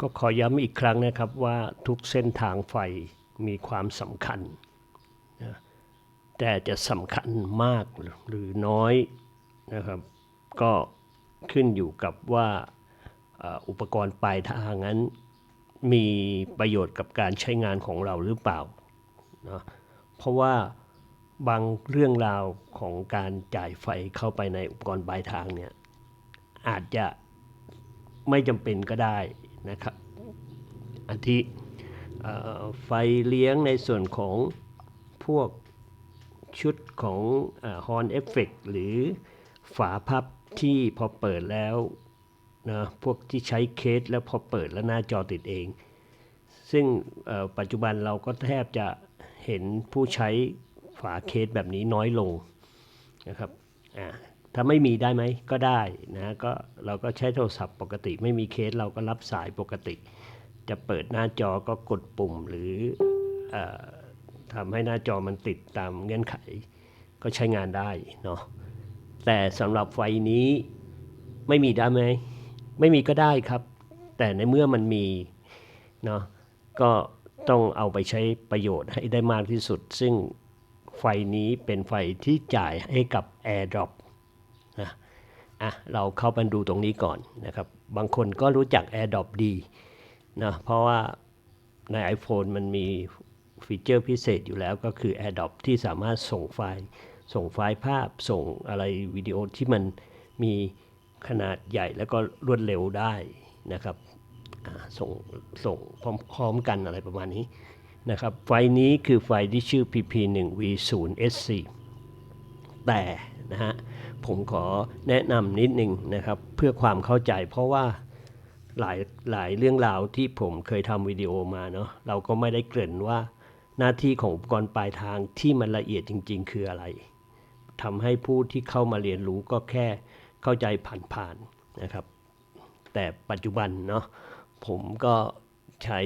ก็ขอย้ำอีกครั้งนะครับว่าทุกเส้นทางไฟมีความสำคัญนะแต่จะสำคัญมากหรือน้อยนะครับก็ขึ้นอยู่กับว่าอุปกรณ์ปลายทางนั้นมีประโยชน์กับการใช้งานของเราหรือเปล่านะเพราะว่าบางเรื่องราวของการจ่ายไฟเข้าไปในอุปกรณ์ปลายทางเนี่ยอาจจะไม่จำเป็นก็ได้ นะครับอาทิเอ่อไฟเลี้ยงในส่วนของพวกชุดของฮอนเอฟเฟกหรือฝาพับที่พอเปิดแล้วนะพวกที่ใช้เคสแล้วพอเปิดแล้วหน้าจอติดเอง ซึ่งปัจจุบันเราก็แทบจะเห็นผู้ใช้ฝาเคสแบบนี้น้อยลงนะครับอ่า ถ้าไม่มีได้ไหมก็ได้นะก็เราก็ใช้โทรศัพท์ปกติ ไม่มีเคสเราก็รับสายปกติ จะเปิดหน้าจอก็กดปุ่มหรืออทำให้หน้าจอมันติดตามเงื่อนไข ก็ใช้งานได้เนาะแต่สำหรับไฟนี้ไม่มีได้ไหมไม่มีก็ได้ครับ แต่ในเมื่อมันมีเนาะก็ต้องเอาไปใช้ประโยชน์ให้ได้มากที่สุด ซึ่งไฟนี้เป็นไฟที่จ่ายให้กับ AirDrop นะอะเราเข้าไปดูตรงนี้ก่อนนะครับ บางคนก็รู้จัก AirDrop ดีนะเพราะว่าใน iPhone มันมีฟีเจอร์พิเศษอยู่แล้วก็คือ AirDrop ที่สามารถส่งไฟล์ ส่งไฟล์ภาพส่งอะไรวิดีโอที่มันมีขนาดใหญ่แล้วก็รวดเร็วได้นะครับอ่าส่งส่งพร้อมๆกันอะไรประมาณนี้นะครับ ไฟล์นี้คือไฟล์ที่ชื่อ pp1v0sc แต่นะฮะ ผมขอแนะนำนิดนึงนะครับ เพื่อความเข้าใจ เพราะว่าหลายหลายเรื่องราวที่ผมเคยทำวิดีโอมาเนาะเราก็ไม่ได้เกริ่นว่าหน้าที่ของอุปกรณ์ปลายทางที่มันละเอียดจริง ๆ คืออะไรทำให้ผู้ที่เข้ามาเรียนรู้ก็แค่เข้าใจผ่านๆนะครับ แต่ปัจจุบันเนาะผมก็ใช้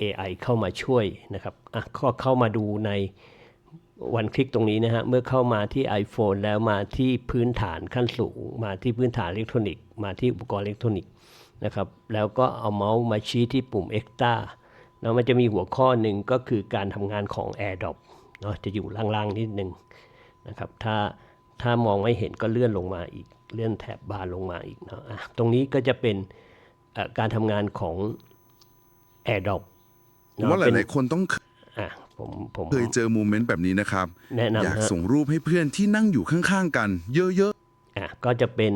AI เข้ามาช่วยนะครับอะก็เข้ามาดูใน วันคลิกตรงนี้นะฮะ เมื่อเข้ามาที่ iPhone แล้วมาที่พื้นฐานขั้นสูง มาที่พื้นฐานอิเล็กทรอนิกส์ มาที่อุปกรณ์อิเล็กทรอนิกส์นะครับ แล้วก็เอาเมาส์มาชี้ที่ปุ่ม Extra แล้วมันจะมีหัวข้อหนึ่งก็คือการทำงานของ AirDrop เนาะจะอยู่ล่างๆนิดนึงนะครับ ถ้าถ้ามองไม่เห็นก็เลื่อนลงมาอีก เลื่อนแถบบาร์ลงมาอีกเนาะอะตรงนี้ก็จะเป็นเอ่อการทำงานของ AirDrop ผมว่าหลายๆคนต้องอะ ผมผมเคยเจอโมเมนต์แบบนี้นะครับ แนะนำอยากฮะ ส่งรูปให้เพื่อนที่นั่งอยู่ข้างๆกัน เยอะอะก็จะเป็น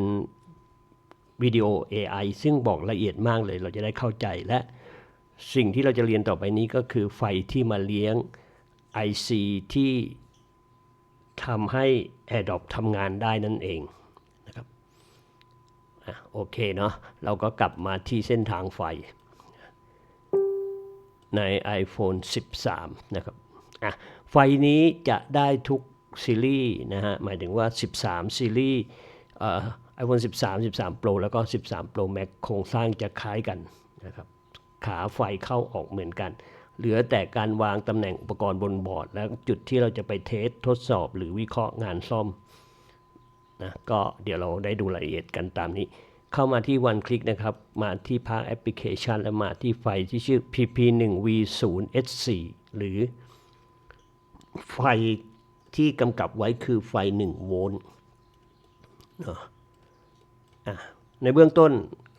วิดีโอ AI ซึ่งบอกละเอียดมากเลยเราจะได้เข้าใจและสิ่งที่เราจะเรียนต่อไปนี้ก็คือไฟที่มาเลี้ยง IC ที่ทำให้ AirDrop ทำงานได้นั่นเองนะครับอะโอเคเนาะเราก็กลับมาที่เส้นทางไฟ ใน iPhone 13 นะครับอะไฟนี้จะได้ทุกซีรีส์นะฮะ หมายถึงว่า 13 ซีรีส์เอ่อ iPhone 13 13 Pro แล้วก็ 13 Pro Max โครงสร้างจะคล้ายกันนะครับ ขาไฟเข้าออกเหมือนกัน เหลือแต่การวางตำแหน่งอุปกรณ์บนบอร์ด และจุดที่เราจะไปเทสทดสอบหรือวิเคราะห์งานซ่อมนะก็เดี๋ยวเราได้ดูรายละเอียดกันตามนี้ เข้ามาที่วันคลิกนะครับ มาที่ภาคแอปพลิเคชัน แล้วมาที่ไฟที่ชื่อ pp1v0s4 หรือไฟที่กำกับไว้คือไฟ 1 โวลต์ในเบื้องต้น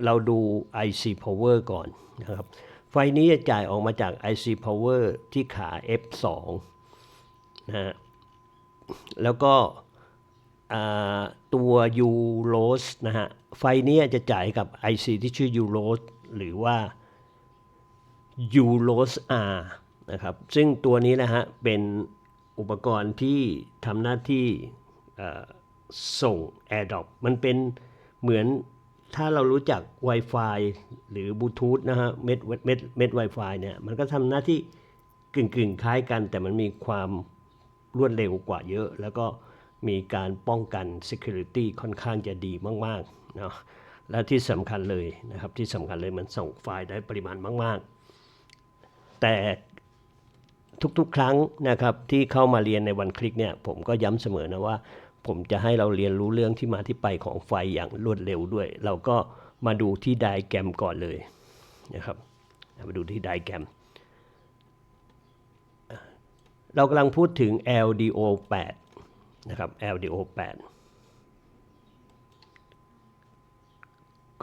เราดู IC power ก่อนนะครับ ไฟนี้จะจ่ายออกมาจาก IC power ที่ขา F2 นะฮะแล้วก็ ตัว u r o s นะฮะ ไฟนี้จะจ่ายกับ IC ที่ชื่อ u r o s หรือว่า u r o s R นะครับ ซึ่งตัวนี้นะฮะ เป็นอุปกรณ์ที่ทำหน้าที่ส่ง AirDrop มันเป็นเหมือนถ้าเรารู้จัก Wi-Fi หรือ Bluetooth นะฮะ เม็ดเม็ดเม็ด Wi-Fi เนี่ย มันก็ทำหน้าที่กึ่งๆ คล้ายกัน แต่มันมีความรวดเร็วกว่าเยอะ แล้วก็ มีการป้องกัน Security ค่อนข้างจะดีมากๆเนาะและที่สำคัญเลยนะครับที่สำคัญเลยมันส่งไฟล์ได้ปริมาณมาก ๆ แต่ทุกๆ ครั้งนะครับที่เข้ามาเรียนในวันคลิกเนี่ยผมก็ย้ำเสมอนะว่า ผมจะให้เราเรียนรู้เรื่องที่มาที่ไปของไฟอย่างรวดเร็วด้วย เราก็มาดูที่ไดแกรมก่อนเลยนะครับไปดูที่ไดแกรมเรากำลังพูดถึง LDO 8 นะครับ LDO 8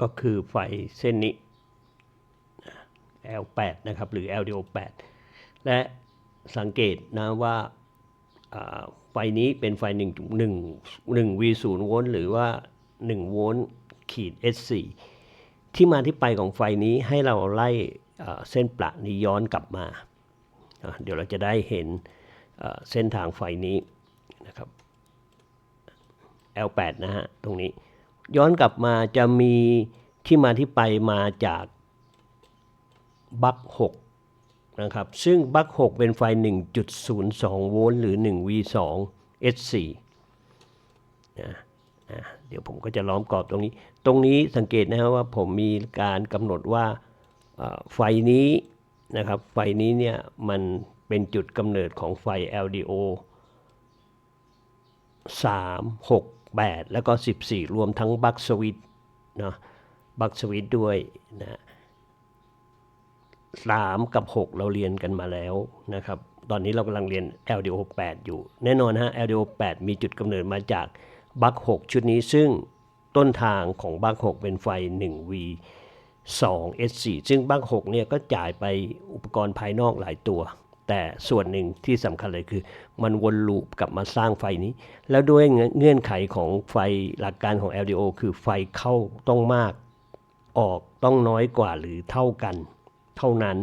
ก็คือไฟเส้นนี้ L8 นะครับ หรือ LDO 8และสังเกตนะว่าไฟนี้เป็นไฟ1 1 1 V0 โวลต์หรือว่า 1 โวลต์ขีด S4 ที่มาที่ไปของไฟนี้ให้เราไล่เส้นประนี้ย้อนกลับมา เดี๋ยวเราจะได้เห็นเส้นทางไฟนี้นะครับ L8 นะฮะตรงนี้ ย้อนกลับมาจะมีที่มาที่ไปมาจากบัค6นะครับ ซึ่งบัค6เป็นไฟ 1.02 โวลต์หรือ 1 V2 S4 นะนะเดี๋ยวผมก็จะล้อมกรอบตรงนี้ ตรงนี้สังเกตนะครับว่าผมมีการกำหนดว่าไฟนี้นะครับ ไฟนี้เนี่ยมันเป็นจุดกำเนิดของไฟ LDO 3 6 8 แล้วก็ 14 รวมทั้งบัคสวิตเนาะบัคสวิตด้วยนะ3กับ 6 เราเรียนกันมาแล้วนะครับ ตอนนี้เรากำลังเรียน LDO 8 อยู่ แน่นอนฮะ LDO 8 มีจุดกำเนิดมาจากบัค6ชุดนี้ซึ่งต้นทางของบัค6เป็นไฟ 1V 2 S4 ซึ่งบัค6เนี่ยก็จ่ายไปอุปกรณ์ภายนอกหลายตัว แต่ส่วนหนึ่งที่สำคัญเลยคือ มันวนลูปกลับมาสร้างไฟนี้ แล้วด้วยเงื่อนไขของไฟหลักการของ LDO คือไฟเข้าต้องมากออกต้องน้อยกว่าหรือเท่ากันเท่านั้น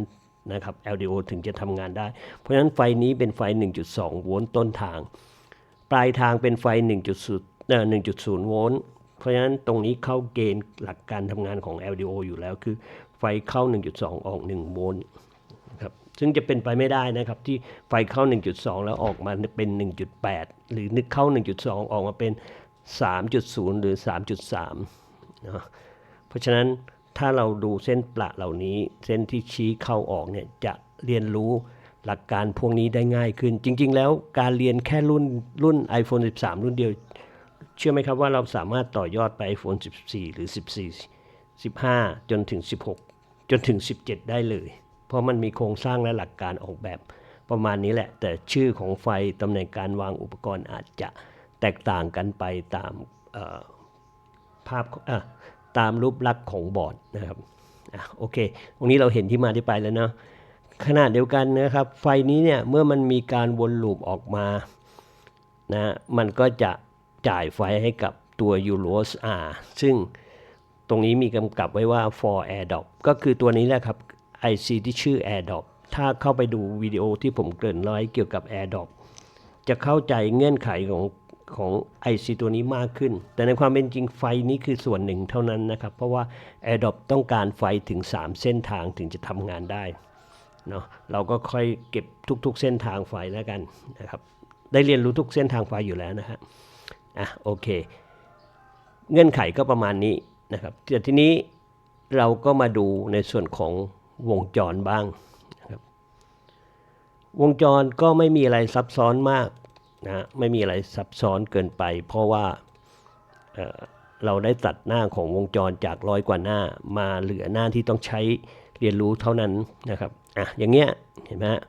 นะครับ LDO ถึงจะทำงานได้ เพราะฉะนั้นไฟนี้เป็นไฟ 1.2 โวลต์ต้นทาง ปลายทางเป็นไฟ 1.0เอ่อ1.0 โวลต์เพราะฉะนั้นตรงนี้เข้าเกณฑ์หลักการทำงานของ LDO อยู่แล้วคือ ไฟเข้า 1.2 ออก 1 โวลต์ ซึ่งจะเป็นไปไม่ได้นะครับที่ไฟเข้า 1.2 แล้วออกมาเป็น 1.8 หรือนึกเข้า 1.2 ออกมาเป็น 3.0 หรือ 3.3เนะเพราะฉะนั้นถ้าเราดูเส้นประเหล่านี้ เส้นที่ชี้เข้าออกเนี่ยจะเรียนรู้หลักการพวกนี้ได้ง่ายขึ้น จริง ๆ แล้วการเรียนแค่รุ่นรุ่น iPhone 13 รุ่นเดียว เชื่อไหมครับว่าเราสามารถต่อยอดไป iPhone 14 หรือ 14 15 จนถึง 16 จนถึง 17 ได้เลย เพราะมันมีโครงสร้างและหลักการออกแบบประมาณนี้แหละ แต่ชื่อของไฟตำแหน่งการวางอุปกรณ์อาจจะแตกต่างกันไปตามภาพตามรูปลักษณ์ของบอร์ดนะครับอโอเค ตรงนี้เราเห็นที่มาที่ไปแล้วเนาะขนาดเดียวกันนะครับ ไฟนี้เนี่ยเมื่อมันมีการวนลูปออกมานะมันก็จะจ่ายไฟให้กับตัว u r o s R ซึ่งตรงนี้มีกำกับไว้ว่า for AirDrop ก็คือตัวนี้แหละครับ IC ที่ชื่อ AirDrop ถ้าเข้าไปดูวิดีโอที่ผมเกริ่นไว้เกี่ยวกับ AirDrop จะเข้าใจเงื่อนไขของของ IC ตัวนี้มากขึ้น แต่ในความเป็นจริงไฟนี้คือส่วนหนึ่งเท่านั้นนะครับ เพราะว่า AirDrop ต้องการไฟถึง 3 เส้นทางถึงจะทำงานได้เนาะเราก็ค่อยเก็บทุกๆ เส้นทางไฟแล้วกันนะครับ ได้เรียนรู้ทุกเส้นทางไฟอยู่แล้วนะฮะอะโอเค เงื่อนไขก็ประมาณนี้นะครับแต่ทีนี้เราก็มาดูในส่วนของ วงจรบ้างครับวงจรก็ไม่มีอะไรซับซ้อนมากนะไม่มีอะไรซับซ้อนเกินไป เพราะว่าเเราได้ตัดหน้าของวงจรจากร้อยกว่าหน้ามาเหลือหน้าที่ต้องใช้เรียนรู้เท่านั้นนะครับอะอย่างเงี้ยเห็นไหมฮะ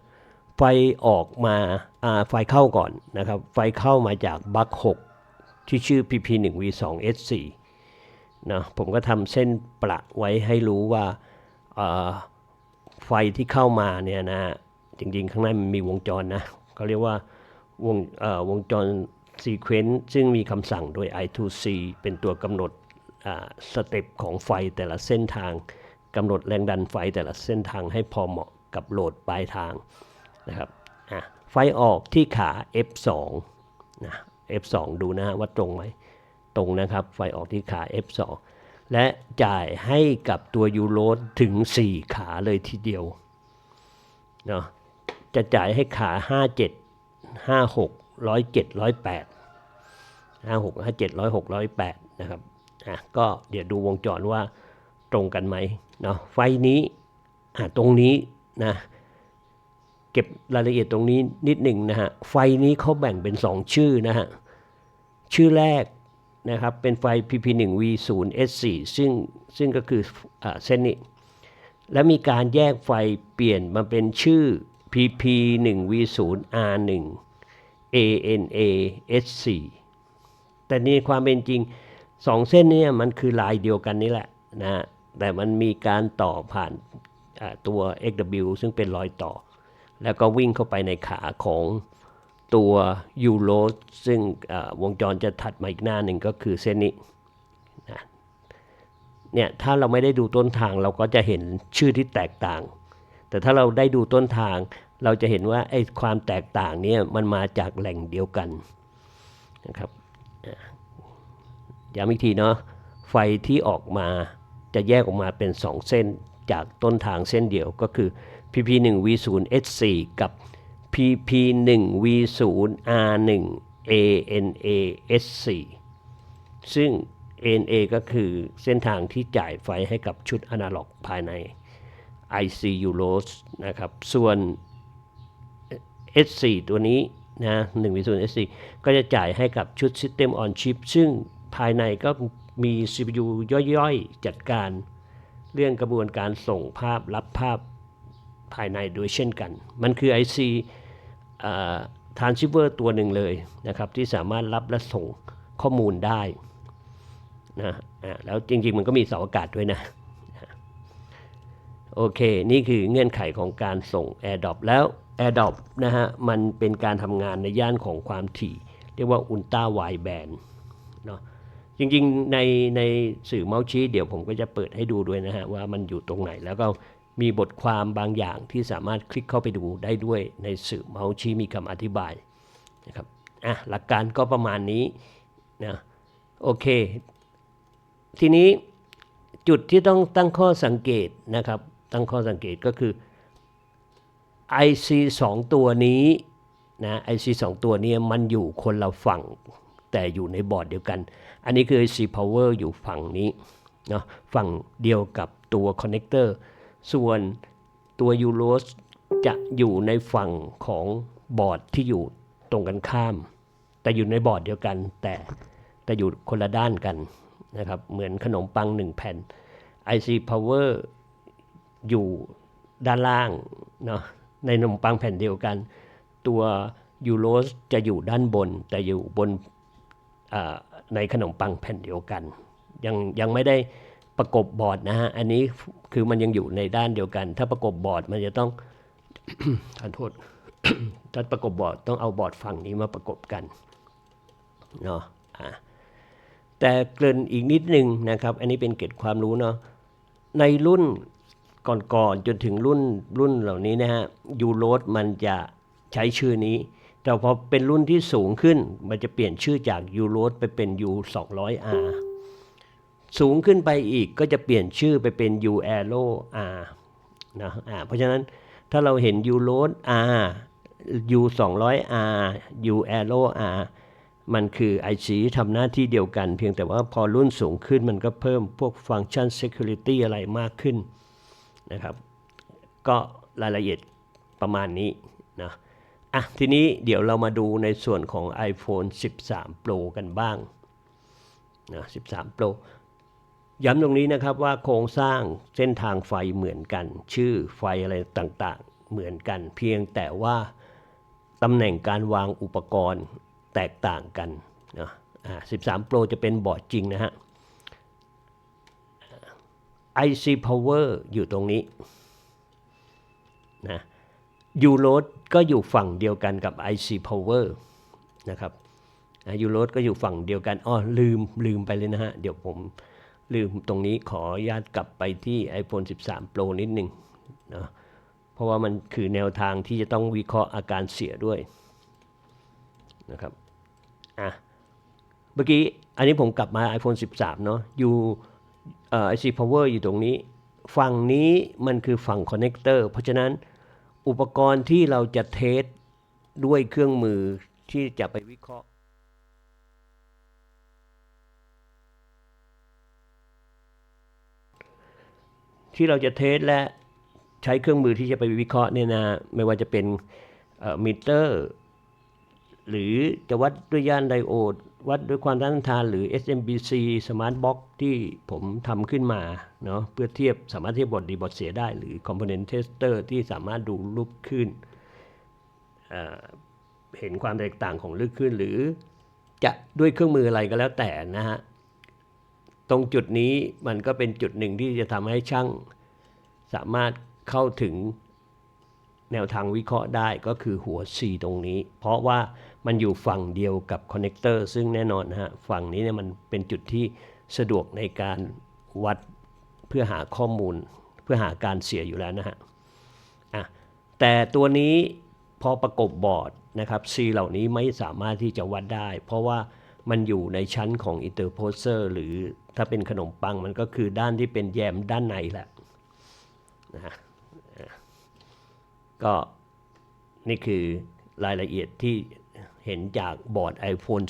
ไฟออกมาอ่าไฟเข้าก่อนนะครับไฟเข้ามาจากบัค6ที่ชื่อ PP1V2S4 นะผมก็ทำเส้นประไว้ให้รู้ว่าอ่อ ไฟที่เข้ามาเนี่ยนะจริงๆ ข้างในมันมีวงจรนะเขาเรียกว่าวงเอ่อวงจรซีเควนซ์ซึ่งมีคำสั่งโดย I2C เป็นตัวกำหนดอ่าสเต็ปของไฟแต่ละเส้นทางกำหนดแรงดันไฟแต่ละเส้นทางให้พอเหมาะกับโหลดปลายทางนะครับอะไฟออกที่ขา F2 นะ F2 ดูนะฮะว่าตรงไหมตรงนะครับ ไฟออกที่ขา F2 และจ่ายให้กับตัวยูโรถึง 4 ขาเลยทีเดียวเนาะจะจ่ายให้ขา 57 56 107 108 56 57 106 108 นะครับอะก็เดี๋ยวดูวงจรว่าตรงกันไหมเนาะไฟนี้อะตรงนี้นะเก็บรายละเอียดตรงนี้นิดหนึ่งนะฮะไฟนี้เขาแบ่งเป็น 2 ชื่อนะฮะชื่อแรก นะครับเป็นไฟ PP1V0S4 ซึ่งซึ่งก็คืออเส้นนี้ และมีการแยกไฟเปลี่ยนมาเป็นชื่อ PP 1 V 0 R 1 ANA S4 แต่นี่ความเป็นจริงสองเส้นนี้มันคือลายเดียวกันนี่แหละนะแต่มันมีการต่อผ่านตัว XW ซึ่งเป็นรอยต่อ แล้วก็วิ่งเข้าไปในขาของ ตัวยูโรซึ่งวงจรจะถัดมาอีกหน้าหนึ่งก็คือเส้นนี้นะเนี่ยถ้าเราไม่ได้ดูต้นทางเราก็จะเห็นชื่อที่แตกต่าง แต่ถ้าเราได้ดูต้นทางเราจะเห็นว่าไอ้ความแตกต่างเนี่ยมันมาจากแหล่งเดียวกันนะครับอะย้ำอีกทีเนาะไฟที่ออกมาจะแยกออกมาเป็น 2 เส้นจากต้นทางเส้นเดียวก็คือ PP1 V0 S4 กับ PP1 V0 R1 ANA S4 ซึ่ง ANA ก็คือเส้นทางที่จ่ายไฟให้กับชุดอนาล็อกภายใน ICU LOS นะครับ ส่วน S4 ตัวนี้นะ1 v 0 S4 ก็จะจ่ายให้กับชุด System on Chip ซึ่งภายในก็มี CPU ย่อยๆ จัดการเรื่องกระบวนการส่งภาพรับภาพภายในโดยเช่นกัน มันคือ IC ทรานซิเวอร์ตัวหนึ่งเลยนะครับที่สามารถรับและส่งข้อมูลได้นะแล้วจริงๆมันก็มีเสาอากาศด้วยนะโอเค นี่คือเงื่อนไขของการส่ง AirDrop แล้ว AirDrop นะฮะมันเป็นการทำงานในย่านของความถี่ เรียกว่า Ultra Wideband เนาะจริงๆในในสื่อเมาส์ชี้เดี๋ยวผมก็จะเปิดให้ดูด้วยนะฮะว่ามันอยู่ตรงไหนแล้วก็ มีบทความบางอย่างที่สามารถคลิกเข้าไปดูได้ด้วยในสื่อเมาส์ชี้มีคำอธิบายนะครับอะหลักการก็ประมาณนี้นะโอเค ทีนี้จุดที่ต้องตั้งข้อสังเกตนะครับ ตั้งข้อสังเกตก็คือ IC 2 ตัวนี้นะ IC 2 ตัวนี้มันอยู่คนละฝั่งแต่อยู่ในบอร์ดเดียวกัน อันนี้คือ IC Power อยู่ฝั่งนี้เนาะฝั่งเดียวกับตัวคอนเน c เตอร์ ส่วนตัว ULOS จะอยู่ในฝั่งของบอร์ดที่อยู่ตรงกันข้าม แต่อยู่ในบอร์ดเดียวกัน แต่แต่อยู่คนละด้านกันนะครับเหมือนขนมปัง1แผ่น IC Power อยู่ด้านล่างเนาะในขนมปังแผ่นเดียวกัน ตัวยูโรสจะอยู่ด้านบน แต่อยู่บนในขนมปังแผ่นเดียวกัน ยังยังไม่ได้ ประกบบอร์ดนะฮะ อันนี้คือมันยังอยู่ในด้านเดียวกัน ถ้าประกบบอร์ดมันจะต้องทานโทษถ้าประกบบอร์ดต้องเอาบอร์ดฝั่งนี้มาประกบกันเนาะแต่เกริ่นอีกนิดนึงนะครับ อันนี้เป็นเกร็ดความรู้เนาะในรุ่นก่อนๆจนถึงรุ่นรุ่นเหล่านี้นะฮะยูโรสมันจะใช้ชื่อนี้ แต่พอเป็นรุ่นที่สูงขึ้นมันจะเปลี่ยนชื่อจากยูโรสไปเป็น U 2 0 0 R สูงขึ้นไปอีกก็จะเปลี่ยนชื่อไปเป็น U Aero R นะอ่าเพราะฉะนั้นถ้าเราเห็น U Road R U 2 0 0 R U Aero R มันคือ IC ที่ทำหน้าที่เดียวกัน เพียงแต่ว่าพอรุ่นสูงขึ้นมันก็เพิ่มพวกฟังก์ชัน Security อะไรมากขึ้นนะครับ ก็รายละเอียดประมาณนี้นะอะทีนี้เดี๋ยวเรามาดูในส่วนของ iPhone 13 Pro กันบ้างนะ13 Pro ย้ำตรงนี้นะครับว่าโครงสร้างเส้นทางไฟเหมือนกัน ชื่อไฟอะไรต่างๆ เหมือนกัน เพียงแต่ว่าตำแหน่งการวางอุปกรณ์แตกต่างกันนะอ่า13 Pro จะเป็นบอร์ดจริงนะฮะ IC Power อยู่ตรงนี้นะ u l o a d ก็อยู่ฝั่งเดียวกันกับ IC Power นะครับยูโรดก็อยู่ฝั่งเดียวกัน อ้อลืมลืมไปเลยนะฮะ เดี๋ยวผม ลืมตรงนี้ขออนุญาตกลับไปที่ iPhone 13 Pro นิดหนึ่งนะเพราะว่ามันคือแนวทางที่จะต้องวิเคราะห์อาการเสียด้วยนะครับอะเมื่อกี้อันนี้ผมกลับมา iPhone 13 เนาะอยู่เอ่อ IC Power อยู่ตรงนี้ ฝั่งนี้มันคือฝั่งคอนเน c เตอร์เพราะฉะนั้นอุปกรณ์ที่เราจะเทสด้วยเครื่องมือที่จะไปวิเคราะห์ ที่เราจะเทสและใช้เครื่องมือที่จะไปวิเคราะห์เนี่ยนะไม่ว่าจะเป็นมิเตอร์ หรือจะวัดด้วยย่านไดโอด วัดด้วยความต้านทานหรือ SMBC Smart Box ที่ผมทำขึ้นมาเนาะเพื่อเทียบสามารถเทียบบทดีบทเสียได้ หรือ Component Tester ที่สามารถดูรูปขึ้น เห็นความแตกต่างของลึกขึ้นหรือจะด้วยเครื่องมืออะไรก็แล้วแต่นะฮะ ตรงจุดนี้มันก็เป็นจุดหนึ่งที่จะทำให้ช่างสามารถเข้าถึงแนวทางวิเคราะห์ได้ก็คือหัว C ตรงนี้ เพราะว่ามันอยู่ฝั่งเดียวกับคอนเนคเตอร์ซึ่งแน่นอนนะฮะฝั่งนี้เนี่ยมันเป็นจุดที่สะดวกในการวัดเพื่อหาข้อมูลเพื่อหาการเสียอยู่แล้วนะฮะอะแต่ตัวนี้พอประกบบอร์ดนะครับ C เหล่านี้ไม่สามารถที่จะวัดได้ เพราะว่ามันอยู่ในชั้นของ interposer หรือ ถ้าเป็นขนมปังมันก็คือด้านที่เป็นแยมด้านในแหละนะฮะก็นี่คือรายละเอียดที่เห็นจากบอร์ด iPhone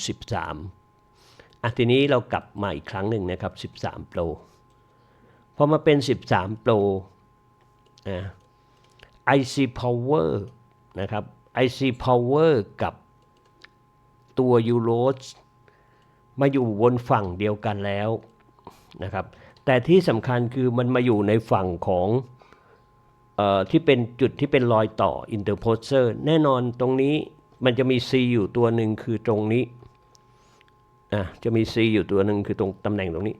13อะทีนี้เรากลับมาอีกครั้งหนึ่งนะครับ 13 Pro พอมาเป็น 13 Pro อะ IC Power นะครับ IC Power กับตัว u r o s มาอยู่บนฝั่งเดียวกันแล้ว นะครับ แต่ที่สำคัญคือมันมาอยู่ในฝั่งของออที่เป็นจุดที่เป็นรอยต่อ interposer แน่นอนตรงนี้มันจะมี C อยู่ตัวหนึ่งคือตรงนี้อะจะมี C อยู่ตัวหนึ่งคือตรงตำแหน่งตรงนี้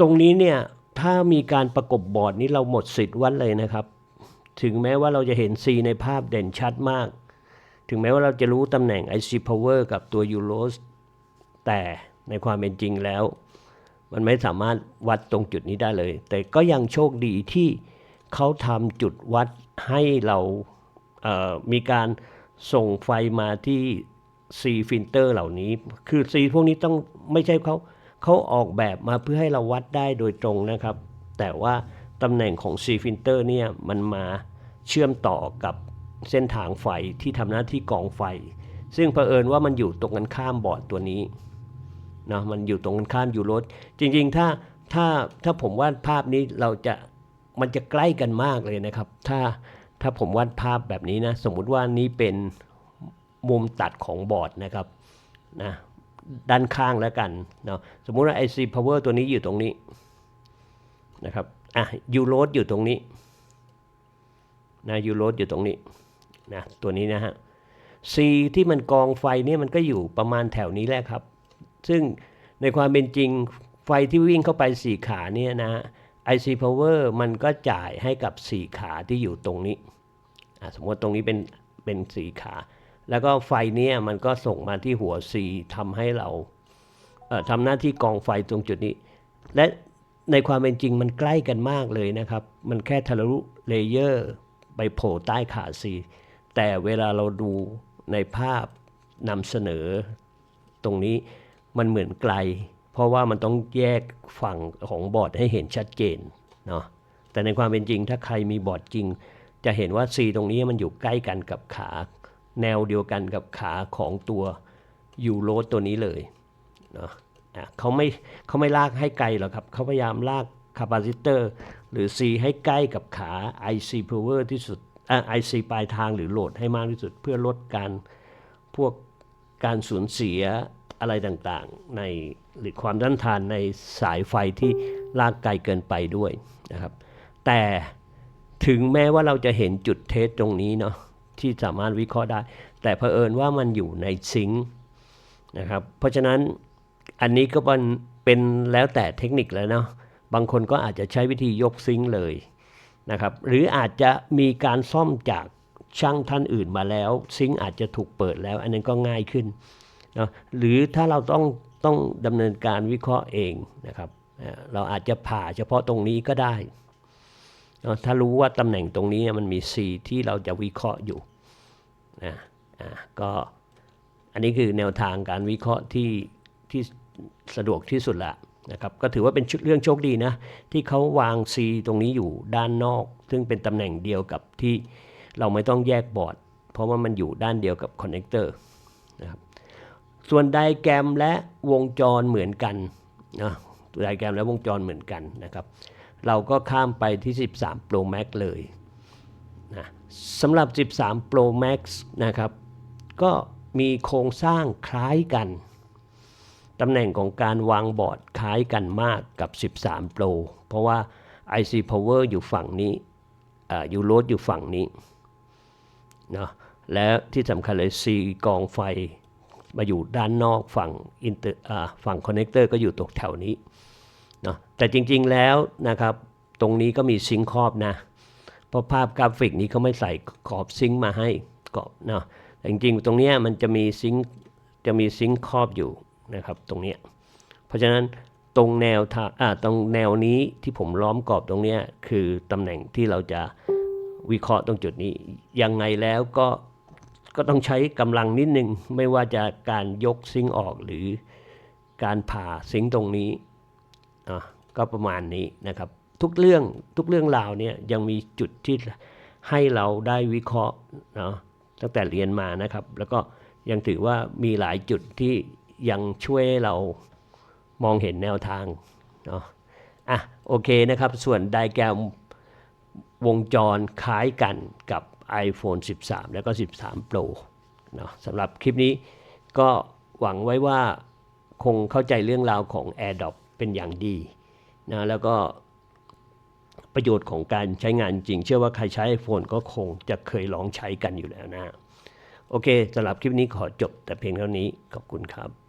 ตรงนี้เนี่ยถ้ามีการประกบบอร์ดนี้เราหมดสิทธิ์วัดเลยนะครับ ถึงแม้ว่าเราจะเห็น C ในภาพเด่นชัดมาก ถึงแม้ว่าเราจะรู้ตำแหน่ง IC Power กับตัว u r o s แต่ในความเป็นจริงแล้ว มันไม่สามารถวัดตรงจุดนี้ได้เลย แต่ก็ยังโชคดีที่เขาทำจุดวัดให้เราเมีการส่งไฟมาที่ C filter เหล่านี้ คือ C พวกนี้ต้องไม่ใช่เขาเขาออกแบบมาเพื่อให้เราวัดได้โดยตรงนะครับ แต่ว่าตำแหน่งของ C filter เนี่ยมันมาเชื่อมต่อกับเส้นทางไฟที่ทำหน้าที่กองไฟ ซึ่งเผอิญว่ามันอยู่ตรงกันข้ามบอร์ดตัวนี้ เนาะมันอยู่ตรงกันข้ามยูโรสจริง ๆ ถ้าถ้าถ้าผมวาดภาพนี้เราจะมันจะใกล้กันมากเลยนะครับ ถ้าถ้าผมวาดภาพแบบนี้นะ สมมุติว่านี้เป็นมุมตัดของบอร์ดนะครับนะด้านข้างแล้วกันเนาะสมมุติว่า IC power ตัวนี้อยู่ตรงนี้นะครับอะยูโรสอยู่ตรงนี้นะยูโรสอยู่ตรงนี้นะตัวนี้นะฮะ C ที่มันกองไฟเนี่ยมันก็อยู่ประมาณแถวนี้แหละครับ ซึ่งในความเป็นจริงไฟที่วิ่งเข้าไปสี่ขาเนี่ยนะฮะ IC power มันก็จ่ายให้กับสี่ขาที่อยู่ตรงนี้ สมมติตรงนี้เป็นเป็นสี่ขา แล้วก็ไฟเนี่ยมันก็ส่งมาที่หัว C ทำให้เราเอ่อทำหน้าที่กองไฟตรงจุดนี้ และในความเป็นจริงมันใกล้กันมากเลยนะครับ มันแค่ทะลุเลเยอร์ไปโผล่ใต้ขา C แต่เวลาเราดูในภาพนำเสนอตรงนี้ มันเหมือนไกล เพราะว่ามันต้องแยกฝั่งของบอร์ดให้เห็นชัดเจนเนาะแต่ในความเป็นจริงถ้าใครมีบอร์ดจริง จะเห็นว่า C ตรงนี้มันอยู่ใกล้กันกับขา แนวเดียวกันกับขาของตัวยูโรตัวนี้เลยเนาะเขาไม่เขาไม่ลากให้ไกลหรอกครับเขาพยายามลากคาปาซิเตอร์หรือ C ให้ใกล้กับขา IC power ที่สุดไอะ IC ปลายทางหรือโหลดให้มากที่สุดเพื่อลดการพวกการสูญเสีย อะไรต่างๆ ในหรือความต้านทานในสายไฟที่ลากไกลเกินไปด้วยนะครับ แต่ถึงแม้ว่าเราจะเห็นจุดเทสตรงนี้เนาะที่สามารถวิเคราะห์ได้ แต่เผอิญว่ามันอยู่ในซิงค์นะครับ เพราะฉะนั้นอันนี้ก็เป็นเป็นแล้วแต่เทคนิคแล้วเนาะบางคนก็อาจจะใช้วิธียกซิงค์เลยนะครับ หรืออาจจะมีการซ่อมจากช่างท่านอื่นมาแล้ว ซิงค์อาจจะถูกเปิดแล้ว อันนั้นก็ง่ายขึ้น นะหรือถ้าเราต้องต้องดำเนินการวิเคราะห์เองนะครับ เราอาจจะผ่าเฉพาะตรงนี้ก็ได้นะถ้ารู้ว่าตำแหน่งตรงนี้มันมี C ที่เราจะวิเคราะห์อยู่นะอะก็อันนี้คือแนวทางการวิเคราะห์ที่ที่สะดวกที่สุดละนะครับ ก็ถือว่าเป็นเรื่องโชคดีนะ ที่เขาวาง C ตรงนี้อยู่ด้านนอก ซึ่งเป็นตำแหน่งเดียวกับที่เราไม่ต้องแยกบอร์ด เพราะว่ามันอยู่ด้านเดียวกับคอนเนคเตอร์นะครับ ส่วนไดแกรมและวงจรเหมือนกันนะไดแกรมและวงจรเหมือนกันนะครับ เราก็ข้ามไปที่ 13 Pro Max เลยนะสำหรับ 13 Pro Max นะครับ ก็มีโครงสร้างคล้ายกัน ตำแหน่งของการวางบอร์ดคล้ายกันมากกับ 13 Pro เพราะว่า IC Power อยู่ฝั่งนี้ยูโรดอยู่ฝั่งนี้เนาะและที่สำคัญเลย C กองไฟ มาอยู่ด้านนอกฝั่งอินเตอร์ฝั่งคอนเนคเตอร์ก็อยู่ตรงแถวนี้เนาะแต่จริงๆแล้วนะครับตรงนี้ก็มีซิงค์ครอบนะ เพราะภาพกราฟิกนี้เขาไม่ใส่ขอบซิงค์มาให้กรอบเนาะแต่จริงๆ ตรงนี้มันจะมีซิงค์จะมีซิงค์ครอบอยู่นะครับตรงนี้ เพราะฉะนั้นตรงแนวทางอ่าตรงแนวนี้ที่ผมล้อมกรอบตรงนี้คือตำแหน่งที่เราจะวิเคราะห์ตรงจุดนี้ ยังไงแล้วก็ ก็ต้องใช้กำลังนิดนึง ไม่ว่าจะการยกซิงออกหรือการผ่าซิงตรงนี้อะก็ประมาณนี้นะครับ ทุกเรื่องทุกเรื่องราวเนี่ยยังมีจุดที่ให้เราได้วิเคราะห์เนาะตั้งแต่เรียนมานะครับ แล้วก็ยังถือว่ามีหลายจุดที่ยังช่วยเรามองเห็นแนวทางเนาะอะโอเคนะครับ ส่วนไดแกรมวงจรคล้ายกันกับ iPhone 13 แล้วก็ 13 Pro เนาะสำหรับคลิปนี้ก็หวังไว้ว่าคงเข้าใจเรื่องราวของ AirDrop เป็นอย่างดีนะแล้วก็ประโยชน์ของการใช้งานจริง เชื่อว่าใครใช้ iPhone ก็คงจะเคยลองใช้กันอยู่แล้วนะ โอเคสำหรับคลิปนี้ขอจบแต่เพียงเท่านี้ขอบคุณครับ